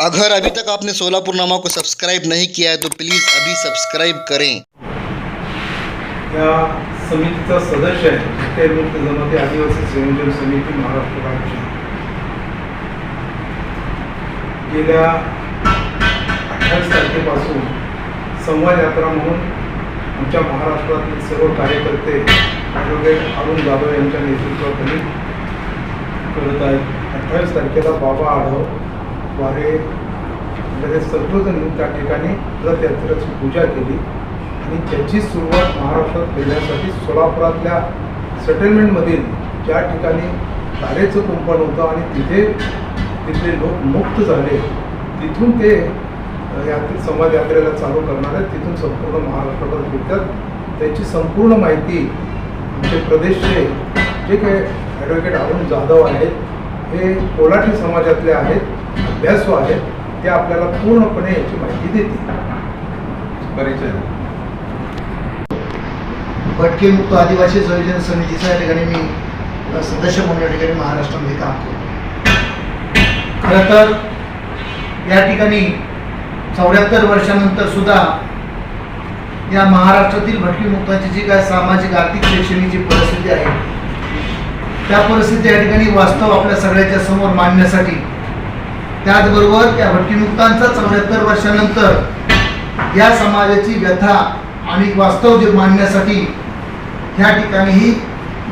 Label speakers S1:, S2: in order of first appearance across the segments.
S1: अगर अभी तक आपने सोलापुर नामा को सब्सक्राइब नहीं किया है तो प्लीज़ अभी सब्सक्राइब करें।
S2: या सदस्य मुक्त आदिवासी संयोजन समिती महाराष्ट्र राज्य. संवाद यात्रा सर्व कार्यकर्ते ॲडव्होकेट अरुण जाधव तारखेला बाबा आढाव वारे म्हणजे सर्वजण त्या ठिकाणी रथयात्रेची पूजा केली. आणि त्याची सुरुवात महाराष्ट्रात करण्यासाठी सोलापुरातल्या सेटलमेंटमधील ज्या ठिकाणी तारेचं कुंपण होतं आणि तिथे तिथले लोक मुक्त झाले तिथून ते यात्रे संवाद यात्रेला चालू करणार आहेत. तिथून संपूर्ण महाराष्ट्रावर फिरतात. त्याची संपूर्ण माहिती आमचे प्रदेशचे जे काही ॲडव्होकेट अरुण जाधव आहेत हे कोलाटी समाजातले आहेत. अभ्यासू आहेत ते आपल्याला पूर्णपणे याची माहिती देतील परिचय.
S3: भटके मुक्त आदिवासी संयोजन समितीच्या या ठिकाणी मी सदस्य म्हणून या ठिकाणी महाराष्ट्रामध्ये काम करतो. खरं तर या ठिकाणी चौऱ्याहत्तर वर्षानंतर सुद्धा या महाराष्ट्रातील भटकी मुक्तांची जी काय सामाजिक आर्थिक शैक्षणिक जी परिस्थिती आहे त्या परिस्थिती या ठिकाणी वास्तव आपल्या सगळ्याच्या समोर मांडण्यासाठी त्याचबरोबर त्या भटकीमुक्तांचा चौऱ्याहत्तर वर्षानंतर या समाजाची व्यथा आणि वास्तव जे मांडण्यासाठी ह्या ठिकाणीही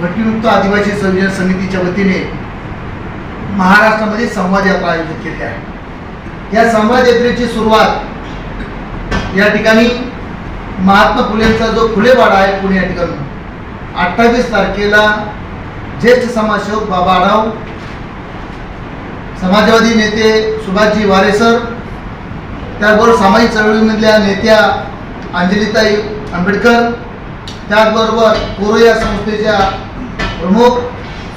S3: भटकीमुक्त आदिवासी संयोजन समितीच्या वतीने महाराष्ट्रामध्ये संवाद यात्रा आयोजित केली आहे. या संवाद यात्रेची सुरुवात या ठिकाणी महात्मा फुलेंचा जो फुलेवाडा आहे पुणे या ठिकाणी अठ्ठावीस तारखेला ज्येष्ठ समाजसेवक बाबा आढाव समाजवादी नेते सुभाषजी वारेसर त्याचबरोबर सामाजिक चळवळीमधल्या नेत्या अंजलिताई आंबेडकर त्याचबरोबर कोरो या संस्थेच्या प्रमुख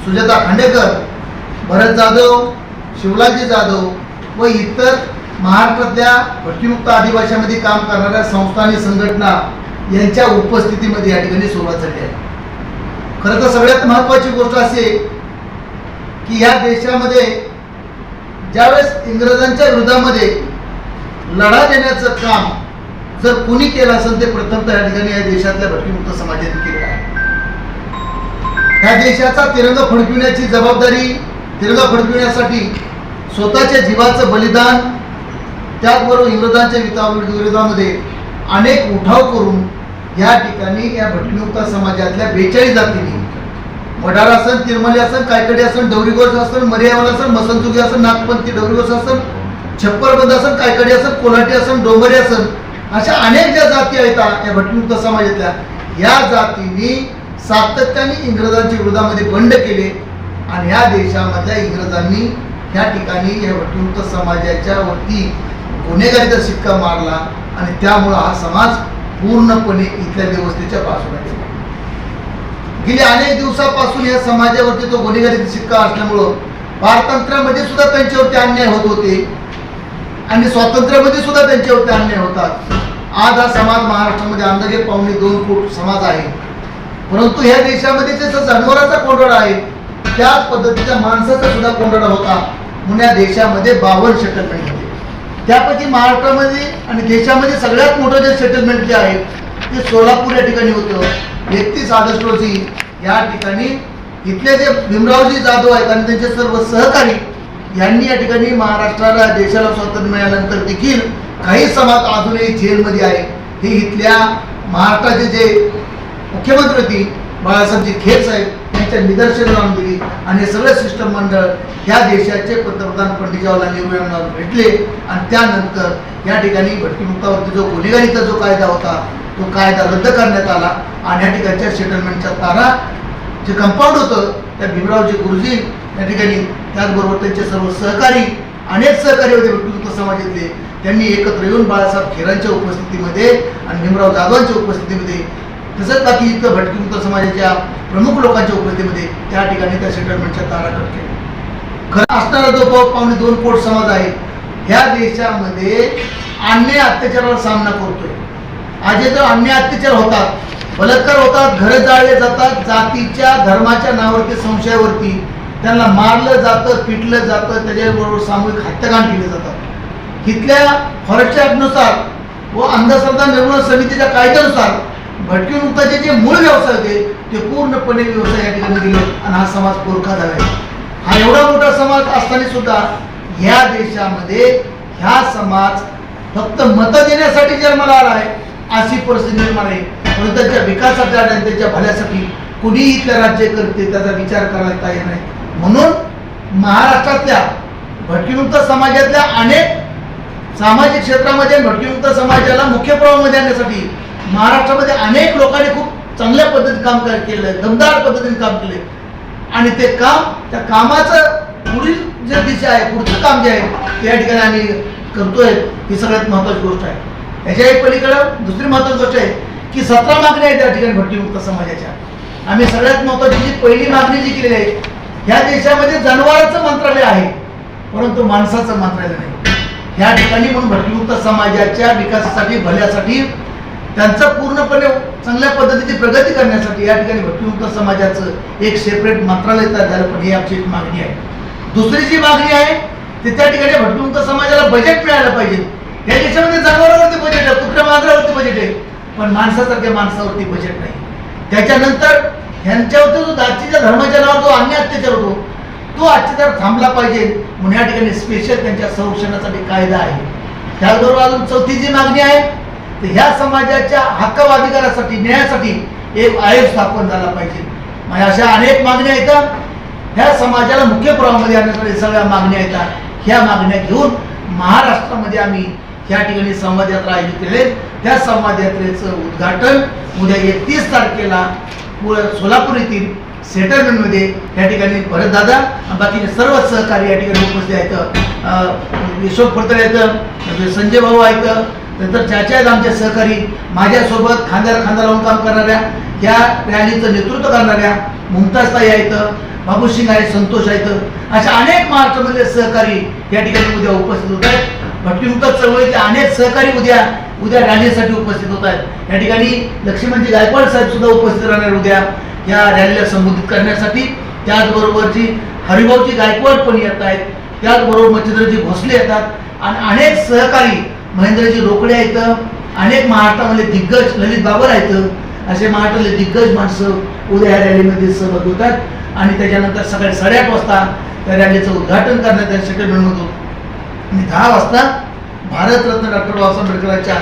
S3: सुजाता खांडेकर भरत जाधव शिवलाजी जाधव व इतर महाराष्ट्रातल्या भटकीमुक्त आदिवासीमध्ये काम करणाऱ्या संस्था आणि संघटना यांच्या उपस्थितीमध्ये या ठिकाणी सुरुवात झाली आहे. खरं तर सगळ्यात महत्त्वाची गोष्ट अशी की या देशामध्ये ज्यावेळेस इंग्रजांच्या विरोधामध्ये लढा देण्याचं काम जर कोणी केलं असेल ते प्रथम या ठिकाणी या देशातल्या भटकीमुक्त समाजाने केलं आहे. त्या देशाचा तिरंगा फडकविण्याची जबाबदारी तिरंगा फडकविण्यासाठी स्वतःच्या जीवाचं बलिदान त्याचबरोबर इंग्रजांच्या विता- विरोधामध्ये अनेक उठाव करून या ठिकाणी या भटकीमुक्त समाजातल्या बेचाळीस जातींनी वडार असन तिरमली असन कायकडे असन डवरीगोस असन मर्यावल असन मसनचुकी असन नागपंथी डवरीगोस असन छप्परबंद असन कायकडे असन कोल्हाटी असन डोंगरी असन अशा अनेक ज्या जाती आहेत या भटमुक्त समाजातल्या या जातींनी सातत्याने इंग्रजांच्या विरोधामध्ये बंड केले आणि ह्या देशामधल्या इंग्रजांनी ह्या ठिकाणी या भटमुक्त समाजाच्या वरती गुन्हेगारीचा शिक्का मारला आणि त्यामुळं हा समाज पूर्णपणे इथल्या व्यवस्थेच्या बाजूला गेला. गेल्या अनेक दिवसापासून या समाजावरती तो गुन्हेगारीचा शिक्का असल्यामुळं पारतंत्र्यामध्ये सुद्धा त्यांच्यावरती अन्याय होत होते. आणि स्वातंत्र्यामध्ये सुद्धा त्यांच्यावरती अन्याय होतात. आज हा समाज महाराष्ट्रामध्ये अंदाजे पावणे दोन कोट समाज आहे. परंतु ह्या देशामध्ये जसं जनावराचा कोंडडा आहे त्याच पद्धतीच्या माणसाचा सुद्धा कोंडडा होता. म्हणून या देशामध्ये बावन सेटलमेंट होते. त्यापैकी महाराष्ट्रामध्ये आणि देशामध्ये सगळ्यात मोठं जे सेटलमेंट जे आहे ते सोलापूर या ठिकाणी होतं. एकतीस ऑगस्ट रोजी या ठिकाणी इथले जे भीमरावजी जाधव आहेत आणि त्यांचे सर्व सहकारी यांनी या ठिकाणी महाराष्ट्राला देशाला स्वातंत्र्य मिळाल्यानंतर देखील काही समाज अजूनही जेलमध्ये आहे. हे इथल्या महाराष्ट्राचे जे मुख्यमंत्री होती बाळासाहेबजी खेर साहेब यांच्या निदर्शन लावून दिली आणि सगळे शिष्टमंडळ ह्या देशाचे पंतप्रधान पंडित जवाहरलाल नेहरू यांना भेटले आणि त्यानंतर या ठिकाणी भटकीमुक्तावरती जो गुन्हेगारीचा जो कायदा होता तो कायदा रद्द करण्यात आला आणि या ठिकाणच्या सेटलमेंटच्या तारा जे कंपाऊंड होतं त्या भीमरावजी गुरुजी या ठिकाणी त्याचबरोबर त्यांचे सर्व सहकारी अनेक सहकारी होते भटकीमुक्त समाजातले. त्यांनी एकत्र येऊन बाळासाहेब खेरांच्या उपस्थितीमध्ये आणि भीमराव जाधवांच्या उपस्थितीमध्ये तसंच बाकी इतर भटकीमुक्त समाजाच्या प्रमुख लोकांच्या उपस्थितीमध्ये त्या ठिकाणी त्या सेटलमेंटच्या तारा कट केल्या. खरं असणारा जो पावणे दोन कोट समाज आहे ह्या देशामध्ये अन्य अत्याचाराला सामना करतोय. आज जे तर अन्याय अत्याचार होतात. बलात्कार होतात घरं जाळले जातात जातीच्या धर्माच्या नावावरती संशयावरती. त्यांना मारलं जातं पिटलं जातं त्याच्याबरोबर सामूहिक हत्याकांड केले जातात. इथल्या फॉरेस्ट ॲक्टनुसार व अंधश्रद्धा निर्मूलन समितीच्या कायद्यानुसार भटकीमुक्ताचे जे मूळ व्यवसाय होते ते पूर्णपणे व्यवसाय या ठिकाणी दिले आणि हा समाज पोरखा झाला आहे. हा एवढा मोठा समाज असताना सुद्धा ह्या देशामध्ये ह्या समाज फक्त मत देण्यासाठी जन्माला आला आहे. अशी परिस्थिती निर्माण आहे. म्हणून त्यांच्या विकासासाठी आणि त्यांच्या भल्यासाठी कुणीही इथल्या राज्य करते त्याचा विचार करायला तयार नाही. म्हणून महाराष्ट्रातल्या भटकीमुक्त समाजातल्या अनेक सामाजिक क्षेत्रामध्ये भटकीमुक्त समाजाला मुख्य प्रवाहामध्ये आणण्यासाठी महाराष्ट्रामध्ये अनेक लोकांनी खूप चांगल्या पद्धतीने काम कर- केलेलं आहे दमदार पद्धतीने काम केले आणि ते काम त्या कामाचं पुढील जे दिशा आहे पुढचं काम जे आहे त्या ठिकाणी आम्ही करतोय ही सगळ्यात महत्वाची गोष्ट आहे. याच्याही पलीकडं दुसरी महत्वाची गोष्ट आहे की सतरा मागण्या आहेत त्या ठिकाणी भटकीमुक्त समाजाच्या. आम्ही सगळ्यात महत्वाची जी पहिली मागणी जी केलेली आहे ह्या देशामध्ये जनावरांचं मंत्रालय आहे परंतु माणसाचं मंत्रालय नाही. ह्या ठिकाणी म्हणून भटकीमुक्त समाजाच्या विकासासाठी भल्यासाठी त्यांचं पूर्णपणे चांगल्या पद्धतीची प्रगती करण्यासाठी या ठिकाणी भटकीमुक्त समाजाचं एक सेपरेट मंत्रालय तयार झालं पण ही आमची एक मागणी आहे. दुसरी जी मागणी आहे ती त्या ठिकाणी भटकीमुक्त समाजाला बजेट मिळालं पाहिजे. या देशामध्ये जनावरांवरती बजेट आहे कुठल्या मांजरावरती बजेट आहे? पण माणसासारख्या माणसावरती बजेट नाही. त्याच्यानंतर ह्यांच्यावरती जो जातीच्या धर्माच्या नावावर जो अन्य अत्याचार होतो तो अत्याचार थांबला पाहिजे. म्हणून या ठिकाणी स्पेशल त्यांच्या संरक्षणासाठी कायदा आहे. त्याचबरोबर अजून चौथी जी मागणी आहे तर ह्या समाजाच्या हक्क अधिकारासाठी न्यायासाठी एक आयोग स्थापन झाला पाहिजे. म्हणजे अशा अनेक मागण्या येतात ह्या समाजाला मुख्य प्रवाहामध्ये आणण्यासाठी सगळ्या मागण्या येतात ह्या मागण्या घेऊन महाराष्ट्रामध्ये आम्ही या ठिकाणी संवाद यात्रा आयोजित केले. त्या संवाद यात्रेचं उद्घाटन उद्या एकतीस तारखेला सोलापूर येथील सेटलमेंटमध्ये या ठिकाणी परत दादा बाकीचे सर्व सहकारी या ठिकाणी उपस्थित आहेत. अं, यशोक फडतरे आहेत संजय भाऊ आहेत नंतर ज्याच्या आहेत आमच्या सहकारी माझ्यासोबत खांद्याला खांदा लावून काम करणाऱ्या या रॅलीचं नेतृत्व करणाऱ्या मुमताजताई आहेत बाबू सिंग आहेत संतोष आहेत. अशा अनेक महाराष्ट्रामध्ये सहकारी या ठिकाणी उद्या उपस्थित होत आहेत. भटकीमुक्त चळवळीचे अनेक सहकारी उद्या उद्या रॅलीसाठी उपस्थित होत आहेत. या ठिकाणी लक्ष्मणजी गायकवाड साहेब सुद्धा उपस्थित राहणार उद्या या रॅलीला संबोधित करण्यासाठी. त्याचबरोबरची हरिभाऊजी गायकवाड पण येत आहेत त्याचबरोबर मच्छिंद्रजी भोसले येतात आणि अनेक सहकारी महेंद्रजी रोकडे आहेत अनेक महाराष्ट्रामध्ये दिग्गज ललित बाबर आहेत असे महाराष्ट्रातले दिग्गज माणसं उद्या या रॅलीमध्ये सहभागी होतात. आणि त्याच्यानंतर सकाळी साडेआठ वाजता त्या रॅलीचं उद्घाटन करण्यात या सेटलमेंटमधून आणि दहा वाजता भारतरत्न डॉक्टर बाबासाहेब आंबेडकरांच्या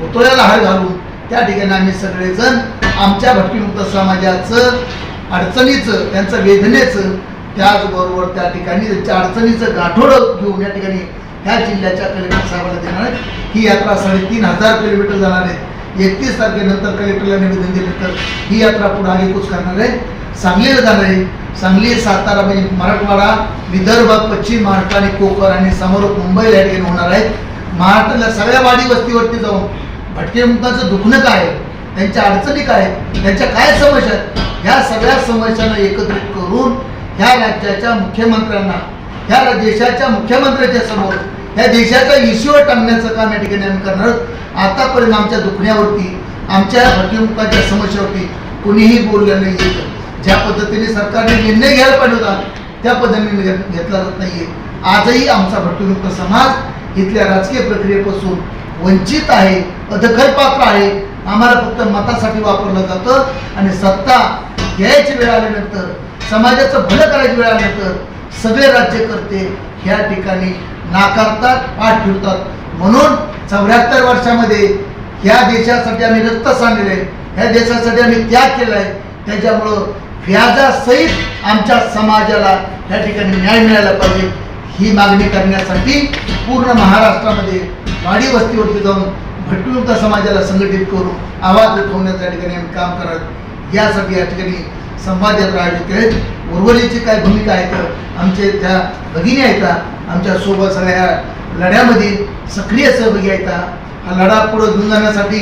S3: पुतळ्याला हार घालून त्या ठिकाणी आम्ही सगळेजण आमच्या भटकीमुक्त समाजाचं अडचणीचं त्यांचं वेदनेचं त्याचबरोबर त्या ठिकाणी त्यांच्या अडचणीचं गाठोडं घेऊन या ठिकाणी ह्या जिल्ह्याच्या कलेक्टर साहेबांना देणार आहे ही यात्रा साडेतीन हजार किलोमीटर जाणार आहे. एकतीस तारखेनंतर कलेक्टरला निवेदन दिल्यानंतर ही यात्रा पुढे आगेकूच करणार आहे. सांगलीला जाणार आहे सांगली सातारा म्हणजे मराठवाडा विदर्भ पश्चिम महाराष्ट्र आणि कोकण आणि समोर मुंबई या ठिकाणी होणार आहेत. महाराष्ट्रातल्या सगळ्या वाडी वस्तीवरती जाऊन भटके मुक्ताचं दुखणं काय आहे? त्यांच्या अडचणी काय त्यांच्या काय समस्या आहेत? ह्या सगळ्या समस्यांना एकत्रित करून ह्या राज्याच्या मुख्यमंत्र्यांना ह्या देशाच्या मुख्यमंत्र्याच्या समोर ह्या देशाच्या इश्यूवर टांगण्याचं काम या ठिकाणी आम्ही करणार आतापर्यंत आमच्या दुखण्यावरती आमच्या भटकीमुक्ताच्या समस्यावरती कुणीही बोललं नाही ज्या पद्धतीने सरकारने निर्णय घ्यायला पाहिजे होता त्या पद्धतीने घेतला जात नाहीये. आजही आमचा भटकीमुक्त समाज इथल्या राजकीय प्रक्रियेपासून वंचित आहे अदखल पात्र आहे. आम्हाला फक्त मतासाठी वापरलं जातं आणि सत्ता घ्यायची वेळ आल्यानंतर समाजाचं भलं करायची वेळ आल्यानंतर सगळे राज्यकर्ते ह्या ठिकाणी नाकारतात पाठ फिरतात. म्हणून चौऱ्याहत्तर वर्षामध्ये ह्या देशासाठी आम्ही रक्त सांडलेलं आहे ह्या देशासाठी आम्ही त्याग केला आहे त्याच्यामुळं व्याजासहित आमच्या समाजाला त्या ठिकाणी न्याय मिळायला पाहिजे ही मागणी करण्यासाठी पूर्ण महाराष्ट्रामध्ये वाडी वस्तीवरती जाऊन भटकीमुक्त समाजाला संघटित करून आवाज उठवण्याच्या ठिकाणी आम्ही काम करत यासाठी या ठिकाणी संवाद यात्रा आयोजित केले. उर्वरीची काय भूमिका आहे तर आमचे त्या भगिनी आहेत आमच्यासोबत सगळ्या लढ्यामध्ये सक्रिय सहभागी आहेत. हा लढा पुढे घेऊन जाण्यासाठी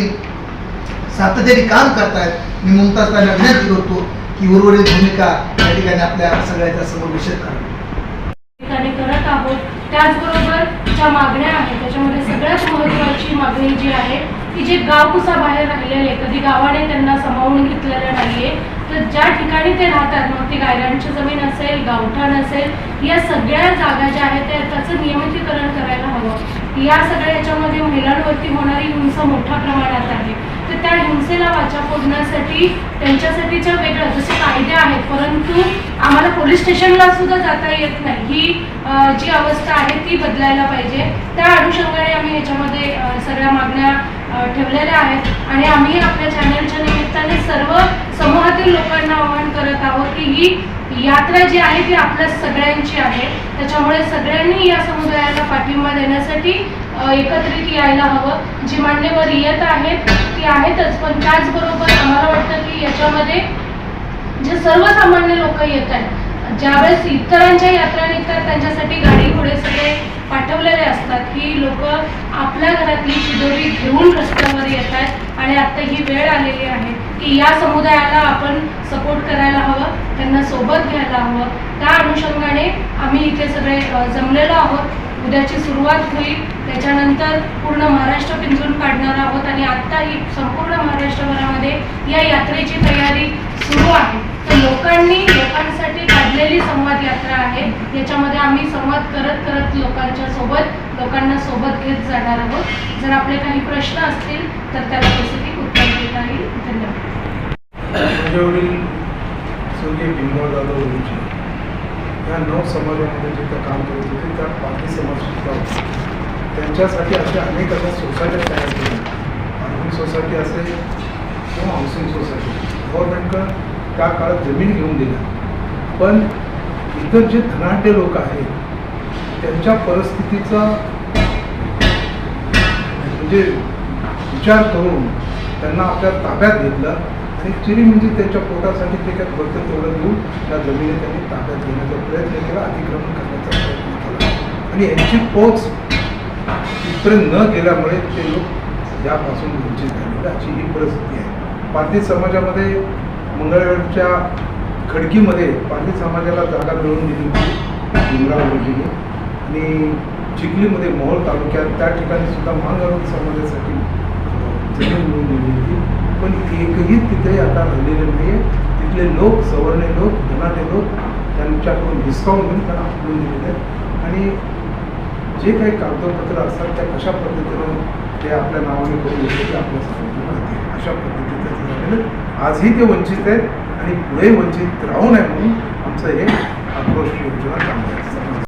S3: सातत्याने काम करतायत. मी मुमताज त्यांना विनंती करतो. की उर्वरित भूमिका या ठिकाणी आपल्या सगळ्याच्या समोर विषय करावी
S4: करत आहोत. त्याचबरोबर ज्या मागण्या आहेत त्याच्यामध्ये सगळ्यात महत्वाची मागणी जी आहे की जे गावकुसा बाहेर राहिलेले कधी गावाने त्यांना सामावून घेतलेलं नाहीये तर ज्या ठिकाणी ते राहतात मग ती गायरांची जमीन असेल गावठाण असेल या सगळ्या जागा ज्या आहेत त्याचं नियमितीकरण करायला हवं. या सगळ्या याच्यामध्ये महिलांवरती होणारी हिंसा मोठ्या प्रमाणात आहे. तर त्या हिंसेला वाचा फोडण्यासाठी त्यांच्यासाठीच्या वेगळ्या जसे कायदे आहेत परंतु आम्हाला पोलीस स्टेशनला सुद्धा जाता येत नाही. ही जी अवस्था आहे ती बदलायला पाहिजे. त्या अनुषंगाने आम्ही याच्यामध्ये सगळ्या मागण्या ठेवलेल्या आहेत. आणि आम्ही आपल्या चॅनलच्या निमित्ताने सर्व समूहातील लोकांना आवाहन करत आहोत की ही यात्रा जी आहे ती आपल्या सगळ्यांची आहे. त्याच्यामुळे सगळ्यांनी या समुदायाला पाठिंबा देण्यासाठी एकत्रित यायला हवं. जी मान्यवर येत आहेत ती आहेतच. पण त्याचबरोबर आम्हाला वाटतं की याच्यामध्ये जे सर्वसामान्य लोक येत आहेत ज्यावेळेस इतरांच्या यात्रा निघतात त्यांच्यासाठी पाठवलेले असतात की लोक आपल्या घरातली शिदोरी घेऊन रस्त्यावर येत आहेत आणि आता ही वेळ आलेली आहे की या समुदायाला आपण सपोर्ट करायला हवं त्यांना सोबत घ्यायला हवं. त्या अनुषंगाने आम्ही इथे सगळे जमलेलो आहोत. उद्याची सुरुवात होईल. त्याच्यानंतर पूर्ण महाराष्ट्र पिंजून काढणार आहोत आणि आत्ता ही संपूर्ण महाराष्ट्रभरामध्ये या यात्रेची तयारी सुरू आहे. लोकांनी लोकांसाठी काढलेली संवाद यात्रा आहे. याच्यामध्ये आम्ही संवाद करत करत लोकांच्या सोबत लोकांना सोबत घेत जाणार आहोत. जर आपले काही प्रश्न असतील तर त्याला स्पेसिफिक उत्तर देता येईल धन्यवाद
S2: माझे जाधव या नऊ समाजामध्ये जिथं काम करत होते त्या बाकी समाज सुद्धा होते. त्यांच्यासाठी अशा अनेक अशा सोसायट्या तयार केल्या. अर्बन सोसायटी असेल किंवा हाऊसिंग सोसायटी. गव्हर्नमेंटनं त्या काळात जमीन घेऊन दिल्या पण इतर जे धनाढ्य लोक आहेत त्यांच्या परिस्थितीचा म्हणजे विचार करून त्यांना आपल्या ताब्यात घेतलं आणि चिरी म्हणजे त्यांच्या पोटासाठी ते काय बघतं तेवढं देऊन त्या जमिनी त्यांनी ताब्यात घेण्याचा प्रयत्न केला अतिक्रमण करण्याचा प्रयत्न केला. आणि यांची पोच इथपर्यंत न गेल्यामुळे ते लोक यापासून वंचित झालेलं अशी ही परिस्थिती आहे. पारधी समाजामध्ये मंगळवेळच्या खडकीमध्ये पाटील समाजाला जागा मिळवून दिली होती आणि चिखलीमध्ये मोहोळ तालुक्यात त्या ठिकाणी सुद्धा मांगारोग समाजासाठी जमीन मिळवून दिली होती. पण एकही तिथे आता राहिलेले नाही आहे तिथले लोक सवर्णे लोक धनाटे लोक त्यांच्याकडून डिस्काउंट घेऊन त्यांना हटवून दिलेले आहेत. आणि जे काही कागदपत्र असतात त्या कशा पद्धतीनं ते आपल्या नावाने करून घेतले ते आपल्या सांगितलं अशा पद्धतीचं झालेलं आहे. आजही ते वंचित आहेत आणि पुढे वंचित राहू नये म्हणून आमचं हे आक्रोश योजना चांगली आहे.